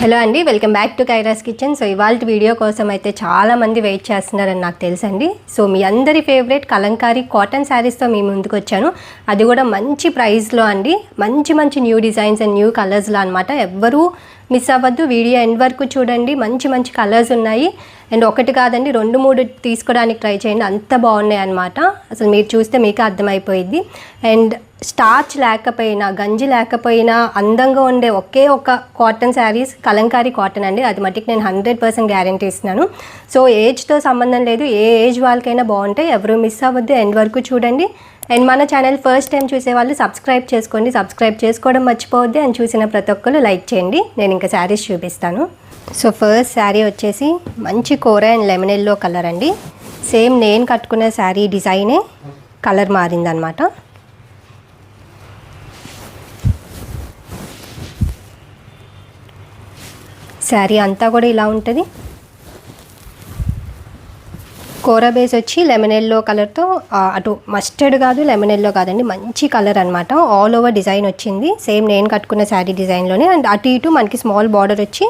Hello అండి welcome back to Kaira's kitchen. So ఇవాళ video కోసం అయితే చాలా మంది వెయిట్ చేస్తున్నారని నాకు తెలుసండి. సో మీ అందరి ఫేవరెట్ కలంకారీ కాటన్ శారీస్తో మీ ముందుకు వచ్చాను. అది కూడా మంచి ప్రైస్లో అండి. మంచి మంచి న్యూ డిజైన్స్ అండ్ న్యూ కలర్స్లో అనమాట ఎవ్వరూ మిస్ అవ్వద్దు వీడియో ఎండ్ వరకు చూడండి. మంచి మంచి కలర్స్ ఉన్నాయి. అండ్ ఒకటి కాదండి రెండు మూడు తీసుకోవడానికి ట్రై చేయండి. అంత బాగున్నాయి అనమాట అసలు మీరు చూస్తే మీకు అర్థమైపోయింది అండ్ స్టార్చ్ లేకపోయినా గంజి లేకపోయినా అందంగా ఉండే ఒకే ఒక కాటన్ శారీస్ కలంకారీ కాటన్ అండి. అది మట్టికి నేను హండ్రెడ్ పర్సెంట్ గ్యారంటీ ఇస్తున్నాను. సో ఏజ్తో సంబంధం లేదు. ఏ ఏజ్ వాళ్ళకైనా బాగుంటాయి. ఎవరు మిస్ అవ్వద్దు. ఎండ్ వరకు చూడండి. అండ్ మన ఛానల్ ఫస్ట్ టైం చూసే వాళ్ళు సబ్స్క్రైబ్ చేసుకోండి. సబ్స్క్రైబ్ చేసుకోవడం మర్చిపోవద్దు. అని చూసిన ప్రతి ఒక్కరు లైక్ చేయండి. నేను ఇంకా శారీస్ చూపిస్తాను. సో ఫస్ట్ శారీ వచ్చేసి మంచి కూర అండ్ లెమన్ ఎల్లో కలర్ అండి. సేమ్ నేను కట్టుకున్న శారీ డిజైనే కలర్ మారిందనమాట శారీ అంతా కూడా ఇలా ఉంటుంది. కూర బేస్ వచ్చి లెమన్ ఎల్లో కలర్తో అటు మస్టర్డ్ కాదు లెమన్ ఎల్లో కాదండి మంచి కలర్ అనమాట ఆల్ ఓవర్ డిజైన్ వచ్చింది. సేమ్ నేను కట్టుకున్న శారీ డిజైన్లోనే అండ్ అటు ఇటు మనకి స్మాల్ బార్డర్ వచ్చి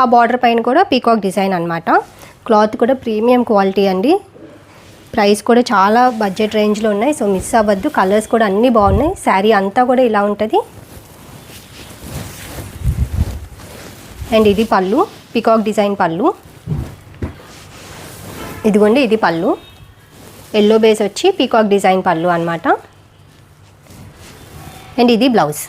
ఆ బార్డర్ పైన కూడా పీకాక్ డిజైన్ అనమాట క్లాత్ కూడా ప్రీమియం క్వాలిటీ అండి. ప్రైస్ కూడా చాలా బడ్జెట్ రేంజ్లో ఉన్నాయి. సో మిస్ అవ్వద్దు. కలర్స్ కూడా అన్నీ బాగున్నాయి. శారీ అంతా కూడా ఇలా ఉంటుంది. అండ్ ఇది పళ్ళు. పికాక్ డిజైన్ పళ్ళు. ఇదిగోండి ఇది పళ్ళు. ఎల్లో బేస్ వచ్చి పీకాక్ డిజైన్ పళ్ళు అనమాట అండ్ ఇది బ్లౌజ్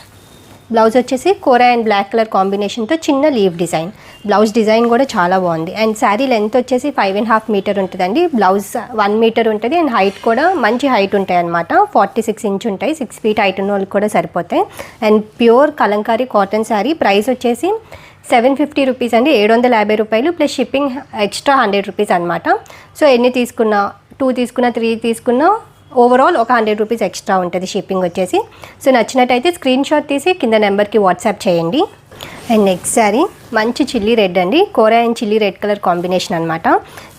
బ్లౌజ్ వచ్చేసి కోరా అండ్ బ్లాక్ కలర్ కాంబినేషన్తో చిన్న లీవ్ డిజైన్ బ్లౌజ్ డిజైన్ కూడా చాలా బాగుంది. అండ్ శారీ లెంత్ వచ్చేసి ఫైవ్ అండ్ హాఫ్ మీటర్ ఉంటుందండి. బ్లౌజ్ వన్ మీటర్ ఉంటుంది అండ్ హైట్ కూడా మంచి హైట్ ఉంటాయి అనమాట ఫార్టీ సిక్స్ ఇంచ్ ఉంటాయి. సిక్స్ ఫీట్ హైట్ ఉన్న వాళ్ళకి కూడా సరిపోతాయి. And pure Kalamkari cotton sari price వచ్చేసి సెవెన్ ఫిఫ్టీ రూపీస్ అండి ఏడు వందల యాభై రూపాయలు plus shipping extra hundred rupees అనమాట సో ఎన్ని తీసుకున్నా టూ తీసుకున్నా త్రీ తీసుకున్నా ఓవరాల్ ఒక హండ్రెడ్ రూపీస్ ఎక్స్ట్రా ఉంటుంది షిప్పింగ్ వచ్చేసి. సో నచ్చినట్టయితే స్క్రీన్ షాట్ తీసి కింద నెంబర్కి వాట్సాప్ చేయండి. అండ్ నెక్స్ట్ శారీ మంచి చిల్లీ రెడ్ అండి కోర and chilli red colour combination అనమాట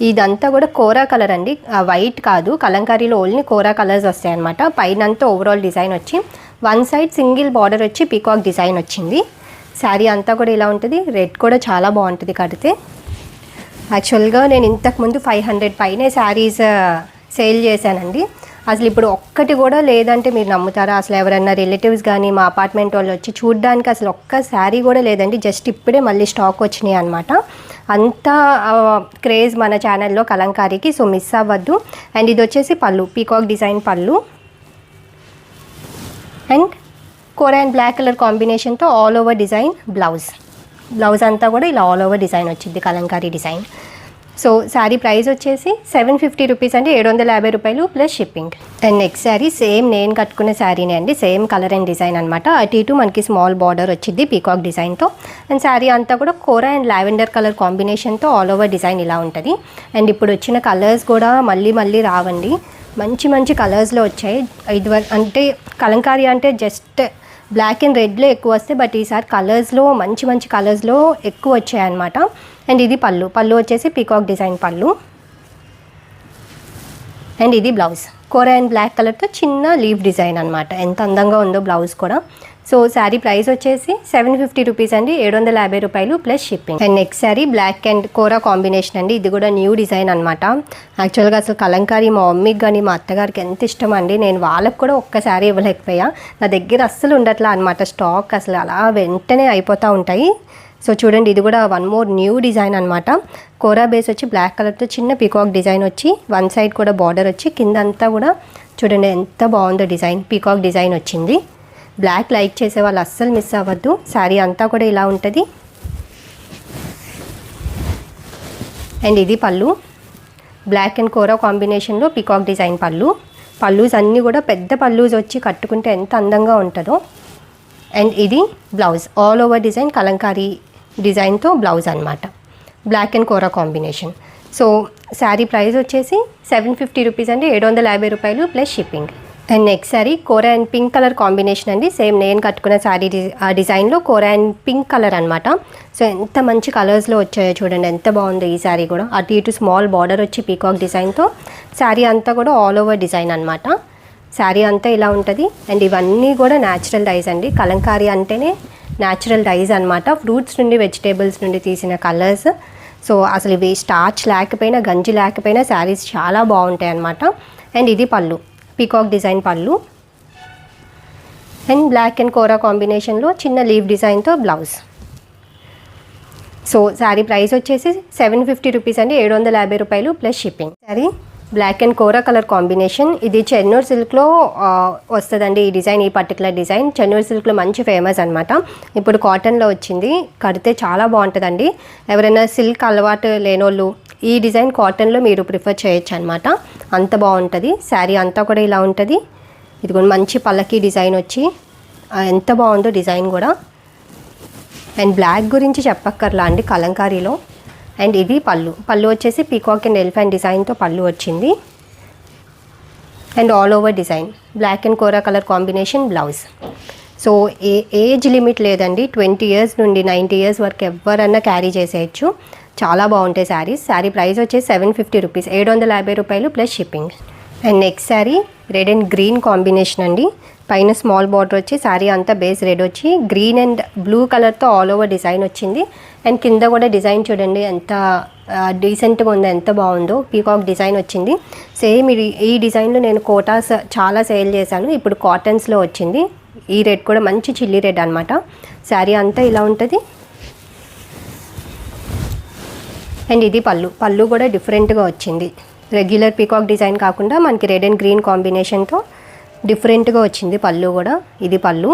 ఇదంతా కూడా కోరా కలర్ అండి వైట్ కాదు కలంకారీలో ఓన్లీ కోరా కలర్స్ వస్తాయి అనమాట పైనంతా ఓవరాల్ డిజైన్ వచ్చి వన్ సైడ్ సింగిల్ బార్డర్ వచ్చి పీకాక్ డిజైన్ వచ్చింది. శారీ అంతా కూడా ఇలా ఉంటుంది. రెడ్ కూడా చాలా బాగుంటుంది కడితే. యాక్చువల్గా నేను ఇంతకుముందు ఫైవ్ హండ్రెడ్ పైనే శారీస్ సేల్ చేశానండి. అసలు ఇప్పుడు ఒక్కటి కూడా లేదంటే మీరు నమ్ముతారా? అసలు ఎవరైనా రిలేటివ్స్ కానీ మా అపార్ట్మెంట్ వాళ్ళు వచ్చి చూడడానికి అసలు ఒక్క శారీ కూడా లేదండి. జస్ట్ ఇప్పుడే మళ్ళీ స్టాక్ వచ్చినాయి అనమాట అంత క్రేజ్ మన ఛానల్లో కలంకారీకి సో మిస్ అవ్వద్దు. అండ్ ఇది వచ్చేసి పళ్ళు పీకాక్ డిజైన్ పళ్ళు. అండ్ కోరా అండ్ బ్లాక్ కలర్ కాంబినేషన్తో all over design blouse. Blouse అంతా కూడా ఇలా ఆల్ ఓవర్ డిజైన్ వచ్చింది Kalamkari design. So sari price వచ్చేసి సెవెన్ ఫిఫ్టీ రూపీస్ అంటే ఏడు వందల యాభై రూపాయలు plus shipping. And next sari same నేను కట్టుకున్న శారీనే అండి సేమ్ కలర్ అండ్ డిజైన్ అనమాట అటు ఇటు మనకి స్మాల్ బార్డర్ వచ్చింది పీకాక్ డిజైన్తో. అండ్ శారీ అంతా కూడా కోర అండ్ లావెండర్ కలర్ కాంబినేషన్తో ఆల్ ఓవర్ డిజైన్ ఇలా ఉంటుంది. అండ్ ఇప్పుడు వచ్చిన కలర్స్ కూడా మళ్ళీ మళ్ళీ రావండి. మంచి మంచి కలర్స్లో వచ్చాయి. ఇది అంటే కలంకారీ అంటే జస్ట్ బ్లాక్ అండ్ రెడ్లో ఎక్కువ వస్తాయి బట్ ఈసారి కలర్స్లో మంచి మంచి కలర్స్లో ఎక్కువ వచ్చాయన్నమాట. అండ్ ఇది పళ్ళు. పళ్ళు వచ్చేసి పీకాక్ డిజైన్ పళ్ళు. అండ్ ఇది బ్లౌజ్ కోరా అండ్ బ్లాక్ కలర్తో చిన్న లీవ్ డిజైన్ అనమాట ఎంత అందంగా ఉందో బ్లౌజ్ కూడా. సో శారీ ప్రైస్ వచ్చేసి సెవెన్ ఫిఫ్టీ రూపీస్ అండి ఏడు వందల యాభై రూపాయలు plus shipping. And next sari black and Kora combination అండి. ఇది కూడా న్యూ డిజైన్ అనమాట యాక్చువల్గా అసలు కలంకారీ మా మమ్మీకి కానీ మా అత్తగారికి ఎంత ఇష్టం అండి. నేను వాళ్ళకి కూడా ఒక్క శారీ ఇవ్వలేకపోయా. నా దగ్గర అస్సలు ఉండట్లా అనమాట స్టాక్ అసలు అలా వెంటనే అయిపోతూ ఉంటాయి. సో చూడండి ఇది కూడా వన్ మోర్ న్యూ డిజైన్ అనమాట కోరా బేస్ వచ్చి బ్లాక్ కలర్తో చిన్న పీకాక్ డిజైన్ వచ్చి వన్ సైడ్ కూడా బార్డర్ వచ్చి కింద అంతా కూడా చూడండి ఎంత బాగుందో డిజైన్ పీకాక్ డిజైన్ వచ్చింది. బ్లాక్ లైక్ చేసే వాళ్ళు అస్సలు మిస్ అవ్వద్దు. శారీ అంతా కూడా ఇలా ఉంటుంది. అండ్ ఇది పళ్ళు. బ్లాక్ అండ్ కోరా కాంబినేషన్లో పీకాక్ డిజైన్ పళ్ళు. పళ్ళూస్ అన్నీ కూడా పెద్ద పళ్ళూస్ వచ్చి కట్టుకుంటే ఎంత అందంగా ఉంటుందో. అండ్ ఇది blouse all over design Kalamkari డిజైన్తో బ్లౌజ్ అనమాట బ్లాక్ అండ్ కోరా కాంబినేషన్ సో శారీ ప్రైస్ వచ్చేసి సెవెన్ ఫిఫ్టీ రూపీస్ అండి ఏడు వందల యాభై రూపాయలు plus shipping and next sari Kora and pink colour combination అండి సేమ్ నేను కట్టుకున్న శారీ డి- ఆ డిజైన్లో కోరా అండ్ పింక్ కలర్ అనమాట సో ఎంత మంచి కలర్స్లో వచ్చాయో చూడండి ఎంత బాగుందో ఈ శారీ కూడా. అటు ఇటు స్మాల్ బార్డర్ వచ్చి పీకాక్ డిజైన్తో శారీ అంతా కూడా ఆల్ ఓవర్ డిజైన్ అనమాట శారీ అంతా ఇలా ఉంటుంది. అండ్ ఇవన్నీ కూడా న్యాచురల్ డైస్ అండి. కలంకారీ అంటేనే న్యాచురల్ డైస్ అనమాట ఫ్రూట్స్ నుండి వెజిటేబుల్స్ నుండి తీసిన కలర్స్ సో అసలు ఇవి స్టార్చ్ లేకపోయినా గంజి లేకపోయినా శారీస్ చాలా బాగుంటాయి అనమాట అండ్ ఇది పళ్ళు. పీకాక్ డిజైన్ పళ్ళు. అండ్ బ్లాక్ అండ్ కోరా కాంబినేషన్లో చిన్న లీవ్ డిజైన్తో బ్లౌజ్ సో శారీ ప్రైస్ వచ్చేసి సెవెన్ ఫిఫ్టీ రూపీస్ అండి. ఏడు వందల యాభై రూపాయలు plus shipping sari black and Kora colour combination ఇది చెన్నూరు సిల్క్లో వస్తుందండి ఈ డిజైన్ ఈ పర్టికులర్ డిజైన్. చెన్నూరు సిల్క్లో మంచి ఫేమస్ అనమాట ఇప్పుడు కాటన్లో వచ్చింది. కడితే చాలా బాగుంటుందండి. ఎవరైనా సిల్క్ అలవాటు లేనోళ్ళు ఈ డిజైన్ కాటన్లో మీరు ప్రిఫర్ చేయొచ్చు అనమాట అంత బాగుంటుంది. శారీ అంతా కూడా ఇలా ఉంటుంది. ఇది కూడా మంచి పల్లకి డిజైన్ వచ్చి ఎంత బాగుందో డిజైన్ కూడా. అండ్ బ్లాక్ గురించి చెప్పక్కర్లా అండి కలంకారీలో. అండ్ ఇది పళ్ళు. పళ్ళు వచ్చేసి పీకాక్ అండ్ ఎలిఫెంట్ డిజైన్తో పళ్ళు వచ్చింది. And all over design. Black and Kora colour combination blouse. So A age limit లేదండి. ట్వంటీ ఇయర్స్ నుండి నైంటీ ఇయర్స్ వరకు ఎవరన్నా క్యారీ చేసేయచ్చు. చాలా బాగుంటాయి శారీస్. శారీ ప్రైస్ వచ్చేసి సెవెన్ ఫిఫ్టీ రూపీస్. ఏడు వందల యాభై రూపాయలు plus shipping. And next sari red and green combination అండి. పైన స్మాల్ బార్డర్ వచ్చి శారీ అంతా బేస్ రెడ్ వచ్చి గ్రీన్ అండ్ బ్లూ కలర్తో ఆల్ ఓవర్ డిజైన్ వచ్చింది. అండ్ కింద కూడా డిజైన్ చూడండి ఎంత డీసెంట్గా ఉందో ఎంత బాగుందో పీకాక్ డిజైన్ వచ్చింది. సేమ్ ఇది ఈ డిజైన్లో నేను కోటాస్ చాలా సేల్ చేశాను. ఇప్పుడు కాటన్స్లో వచ్చింది. ఈ రెడ్ కూడా మంచి చిల్లీ రెడ్ అనమాట శారీ అంతా ఇలా ఉంటుంది. అండ్ ఇది పళ్ళు. పళ్ళు కూడా డిఫరెంట్గా వచ్చింది. రెగ్యులర్ పీకాక్ డిజైన్ కాకుండా మనకి రెడ్ అండ్ గ్రీన్ కాంబినేషన్తో డిఫరెంట్గా వచ్చింది పళ్ళు కూడా. ఇది పళ్ళు.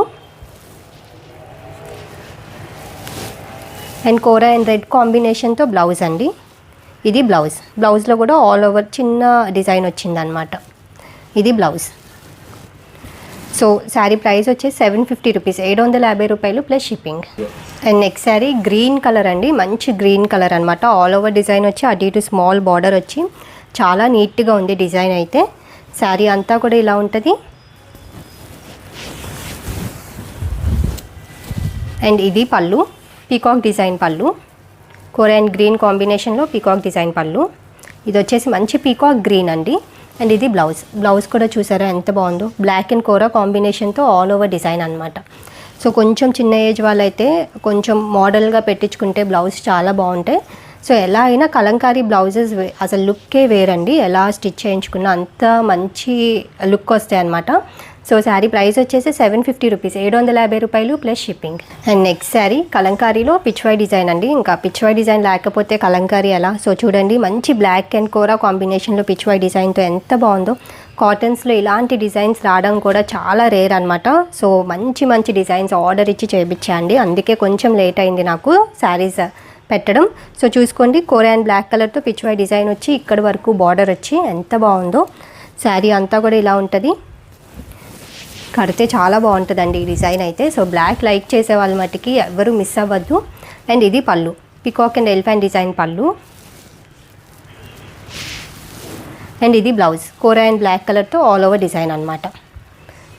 అండ్ కూర అండ్ రెడ్ కాంబినేషన్తో బ్లౌజ్ అండి. ఇది బ్లౌజ్. బ్లౌజ్లో కూడా ఆల్ ఓవర్ చిన్న డిజైన్ వచ్చిందనమాట ఇది బ్లౌజ్. సో శారీ ప్రైస్ వచ్చేసి సెవెన్ ఫిఫ్టీ రూపీస్. ఏడు వందల యాభై రూపాయలు plus shipping. And next sari green colour అండి. మంచి గ్రీన్ కలర్ అనమాట ఆల్ ఓవర్ డిజైన్ వచ్చి అటు ఇటు స్మాల్ బార్డర్ వచ్చి చాలా నీట్గా ఉంది డిజైన్ అయితే. శారీ అంతా కూడా ఇలా ఉంటుంది. అండ్ ఇది పళ్ళు పీకాక్ డిజైన్ పళ్ళు. కొరియన్ గ్రీన్ కాంబినేషన్లో పీకాక్ డిజైన్ పళ్ళు. ఇది వచ్చేసి మంచి పీకాక్ గ్రీన్ అండి. అండ్ ఇది బ్లౌజ్ బ్లౌజ్ కూడా చూసారా? ఎంత బాగుందో. బ్లాక్ అండ్ కోరా కాంబినేషన్తో ఆల్ ఓవర్ డిజైన్ అనమాట సో కొంచెం చిన్న ఏజ్ వాళ్ళైతే కొంచెం మోడల్గా పెట్టించుకుంటే బ్లౌజ్ చాలా బాగుంటాయి. సో ఎలా అయినా కలంకారీ బ్లౌజెస్ వే- అసలు లుక్కే వేరండి. ఎలా స్టిచ్ చేయించుకున్నా అంత మంచి లుక్ వస్తాయి అనమాట సో శారీ ప్రైస్ వచ్చేసి సెవెన్ ఫిఫ్టీ రూపీస్ ఏడు వందల యాభై రూపాయలు plus shipping. And next sari కలంకారీలో Pichwai design అండి. ఇంకా పిచ్వై డిజైన్ లేకపోతే కలంకారీ ఎలా? సో చూడండి మంచి బ్లాక్ అండ్ కోరా కాంబినేషన్లో పిచ్వై డిజైన్తో ఎంత బాగుందో. కాటన్స్లో ఇలాంటి డిజైన్స్ రావడం కూడా చాలా రేర్ అనమాట సో మంచి మంచి డిజైన్స్ ఆర్డర్ ఇచ్చి చేయించండి అందుకే కొంచెం లేట్ అయింది నాకు శారీస్ పెట్టడం. సో చూసుకోండి కోరా అండ్ బ్లాక్ కలర్తో పిచ్వై డిజైన్ వచ్చి ఇక్కడ వరకు బార్డర్ వచ్చి ఎంత బాగుందో. శారీ అంతా కూడా ఇలా ఉంటుంది. కడితే చాలా బాగుంటుందండి ఈ డిజైన్ అయితే. సో బ్లాక్ లైక్ చేసే వాళ్ళ మట్టికి ఎవరు మిస్ అవ్వద్దు. అండ్ ఇది పళ్ళు. పికాక్ అండ్ ఎలిఫెంట్ డిజైన్ పళ్ళు. అండ్ ఇది బ్లౌజ్. కోరా అండ్ బ్లాక్ కలర్తో ఆల్ ఓవర్ డిజైన్ అనమాట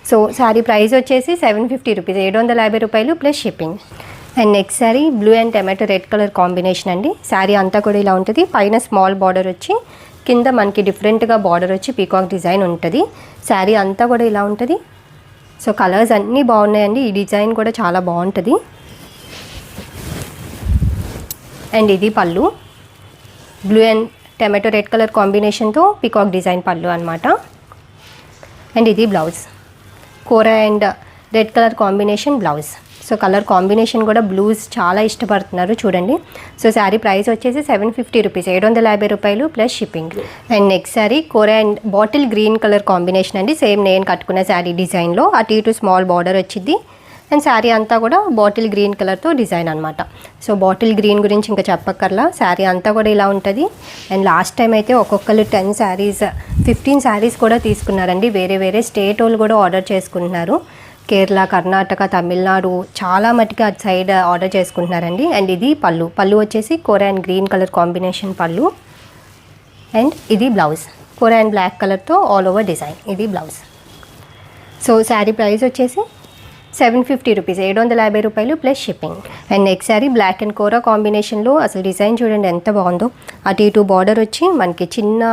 సో శారీ ప్రైస్ వచ్చేసి సెవెన్ ఫిఫ్టీ రూపీస్ ఏడు వందల యాభై రూపాయలు plus shipping. And next sari blue and tomato red colour combination అండి. శారీ అంతా కూడా ఇలా ఉంటుంది. పైన స్మాల్ బార్డర్ వచ్చి కింద మనకి డిఫరెంట్గా బార్డర్ వచ్చి పీకాక్ డిజైన్ ఉంటుంది. శారీ అంతా కూడా ఇలా ఉంటుంది. సో కలర్స్ అన్నీ బాగున్నాయండి. ఈ డిజైన్ కూడా చాలా బాగుంటుంది. అండ్ ఇది పళ్ళు. Blue and tomato red colour కాంబినేషన్తో పికాక్ డిజైన్ పళ్ళు అనమాట అండ్ ఇది బ్లౌజ్. కూర and red colour combination blouse. So colour combination కూడా బ్లూస్ చాలా ఇష్టపడుతున్నారు చూడండి. సో శారీ ప్రైస్ వచ్చేసి సెవెన్ ఫిఫ్టీ రూపీస్ ఏడు వందల యాభై రూపాయలు plus shipping. And next sari కోర and bottle green colour combination అండి. సేమ్ నేను కట్టుకున్న శారీ డిజైన్లో అటు ఇటు స్మాల్ బార్డర్ వచ్చింది. అండ్ శారీ అంతా కూడా బాటిల్ గ్రీన్ కలర్తో డిజైన్ అనమాట సో బాటిల్ గ్రీన్ గురించి ఇంకా చెప్పక్కర్లా శారీ అంతా కూడా ఇలా ఉంటుంది. అండ్ లాస్ట్ టైం అయితే ఒక్కొక్కరు టెన్ శారీస్ ఫిఫ్టీన్ శారీస్ కూడా తీసుకున్నారండి. వేరే వేరే స్టేట్ వాళ్ళు కూడా ఆర్డర్ చేసుకుంటున్నారు. కేరళ కర్ణాటక తమిళనాడు చాలా మటుకు అటు సైడ్ ఆర్డర్ చేసుకుంటున్నారండి. అండ్ ఇది పళ్ళు. పళ్ళు వచ్చేసి కోరా అండ్ గ్రీన్ కలర్ కాంబినేషన్ పళ్ళు. అండ్ ఇది బ్లౌజ్. కోర అండ్ బ్లాక్ కలర్తో ఆల్ ఓవర్ డిజైన్. ఇది బ్లౌజ్. సో శారీ ప్రైస్ వచ్చేసి సెవెన్ ఫిఫ్టీ రూపీస్. ఏడు వందల యాభై రూపాయలు plus shipping. And next sari black and కోరా కాంబినేషన్లో అసలు డిజైన్ చూడండి ఎంత బాగుందో. అటు ఇటు బార్డర్ వచ్చి మనకి చిన్న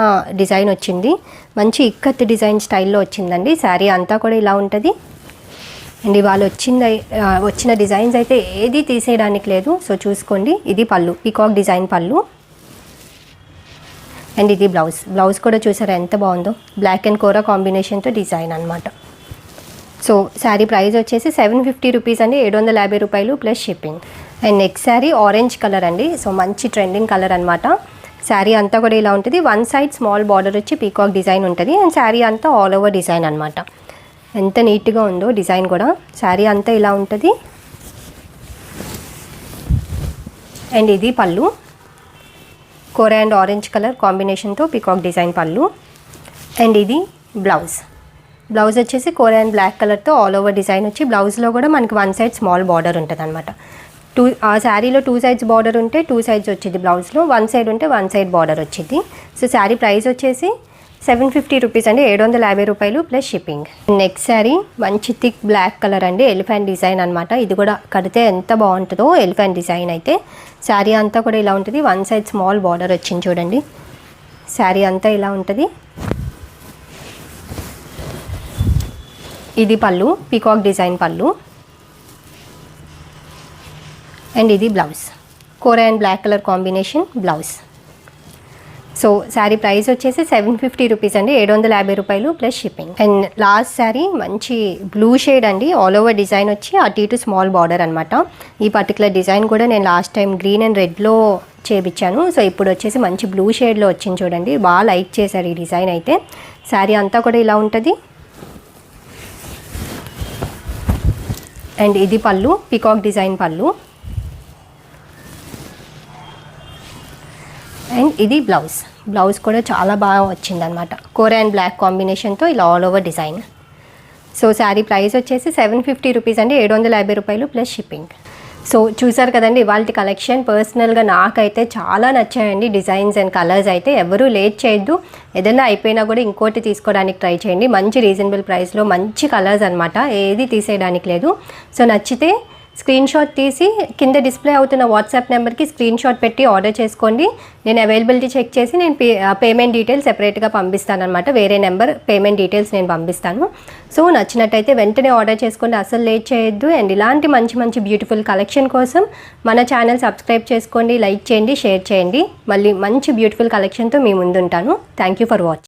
డిజైన్ వచ్చింది. మంచి ఇక్కత్ డిజైన్ స్టైల్లో వచ్చిందండి. శారీ అంతా కూడా ఇలా ఉంటుంది. అండ్ ఇవాళ వచ్చింది వచ్చిన డిజైన్స్ అయితే ఏది తీసేయడానికి లేదు. సో చూసుకోండి ఇది పళ్ళు పీకాక్ డిజైన్ పళ్ళు. అండ్ ఇది బ్లౌజ్ బ్లౌజ్ కూడా చూసారా ఎంత బాగుందో? బ్లాక్ అండ్ కోరా కాంబినేషన్తో డిజైన్ అనమాట సో శారీ ప్రైస్ వచ్చేసి సెవెన్ ఫిఫ్టీ రూపీస్ అండి ఏడు వందల యాభై రూపాయలు plus shipping and next sari orange colour అండి సో మంచి ట్రెండింగ్ కలర్ అనమాట శారీ అంతా కూడా ఇలా ఉంటుంది. వన్ సైడ్ స్మాల్ బార్డర్ వచ్చి పీకాక్ డిజైన్ ఉంటుంది. అండ్ శారీ అంతా ఆల్ ఓవర్ డిజైన్ అనమాట ఎంత నీట్గా ఉందో డిజైన్ కూడా. శారీ అంతా ఇలా ఉంటుంది. అండ్ ఇది పళ్ళు. కోర అండ్ ఆరెంజ్ కలర్ కాంబినేషన్తో పీకాక్ డిజైన్ పళ్ళు. అండ్ ఇది బ్లౌజ్. బ్లౌజ్ వచ్చేసి కోర అండ్ బ్లాక్ కలర్తో ఆల్ ఓవర్ డిజైన్ వచ్చి బ్లౌజ్లో కూడా మనకి వన్ సైడ్ స్మాల్ బార్డర్ ఉంటుంది అనమాట టూ ఆ శారీలో టూ సైడ్స్ బార్డర్ ఉంటే టూ సైడ్స్ వచ్చింది బ్లౌజ్లో వన్ సైడ్ ఉంటే వన్ సైడ్ బార్డర్ వచ్చింది. సో శారీ ప్రైస్ వచ్చేసి సెవెన్ ఫిఫ్టీ రూపీస్ అండి ఏడు వందల యాభై రూపాయలు ప్లస్ షిప్పింగ్ నెక్స్ట్ శారీ మంచి థిక్ బ్లాక్ కలర్ అండి ఎలిఫెంట్ డిజైన్ అనమాట ఇది కూడా కడితే ఎంత బాగుంటుందో ఎలిఫెంట్ డిజైన్ అయితే. శారీ అంతా కూడా ఇలా ఉంటుంది. వన్ సైడ్ స్మాల్ బార్డర్ వచ్చింది చూడండి. శారీ అంతా ఇలా ఉంటుంది. ఇది పళ్ళు పీకాక్ డిజైన్ పళ్ళు. అండ్ ఇది బ్లౌజ్ కోర and black colour combination blouse so sari price వచ్చేసి సెవెన్ ఫిఫ్టీ రూపీస్ అండి ఏడు వందల యాభై రూపాయలు plus shipping and last sari మంచి బ్లూ షేడ్ అండి ఆల్ ఓవర్ డిజైన్ వచ్చి అటు ఇటు స్మాల్ బార్డర్ అనమాట ఈ పర్టికులర్ డిజైన్ కూడా నేను లాస్ట్ టైం గ్రీన్ అండ్ రెడ్లో చేపించాను. సో ఇప్పుడు వచ్చేసి మంచి బ్లూ షేడ్లో వచ్చింది చూడండి బాగా లైక్ చేశారు ఈ డిజైన్ అయితే. శారీ అంతా కూడా ఇలా ఉంటుంది. అండ్ ఇది పళ్ళు పికాక్ డిజైన్ పళ్ళు. అండ్ ఇది బ్లౌజ్. బ్లౌజ్ కూడా చాలా బాగా వచ్చిందనమాట కోర అండ్ బ్లాక్ కాంబినేషన్తో ఇలా all over design so sari price వచ్చేసి సెవెన్ ఫిఫ్టీ రూపీస్ అంటే ఏడు వందల యాభై రూపాయలు ప్లస్ షిప్పింగ్ సో చూసారు కదండి ఇవాళ కలెక్షన్ పర్సనల్గా నాకైతే చాలా నచ్చాయండి డిజైన్స్ అండ్ కలర్స్ అయితే. ఎవరూ లేట్ చేయొద్దు. ఏదైనా అయిపోయినా కూడా ఇంకోటి తీసుకోవడానికి ట్రై చేయండి. మంచి రీజనబుల్ ప్రైస్లో మంచి కలర్స్ అనమాట ఏది తీసేయడానికి లేదు. సో నచ్చితే స్క్రీన్ షాట్ తీసి కింద డిస్ప్లే అవుతున్న వాట్సాప్ నెంబర్కి స్క్రీన్ షాట్ పెట్టి ఆర్డర్ చేసుకోండి. నేను అవైలబిలిటీ చెక్ చేసి నేను పే పేమెంట్ డీటెయిల్స్ సెపరేట్గా పంపిస్తాను అనమాట వేరే నెంబర్ పేమెంట్ డీటెయిల్స్ నేను పంపిస్తాను. సో నచ్చినట్టయితే వెంటనే ఆర్డర్ చేసుకోండి. అసలు లేట్ చేయొద్దు. అండ్ ఇలాంటి మంచి మంచి బ్యూటిఫుల్ కలెక్షన్ కోసం మన ఛానల్ సబ్స్క్రైబ్ చేసుకోండి లైక్ చేయండి షేర్ చేయండి. మళ్ళీ మంచి బ్యూటిఫుల్ కలెక్షన్తో మీ ముందుంటాను. Thank you for watching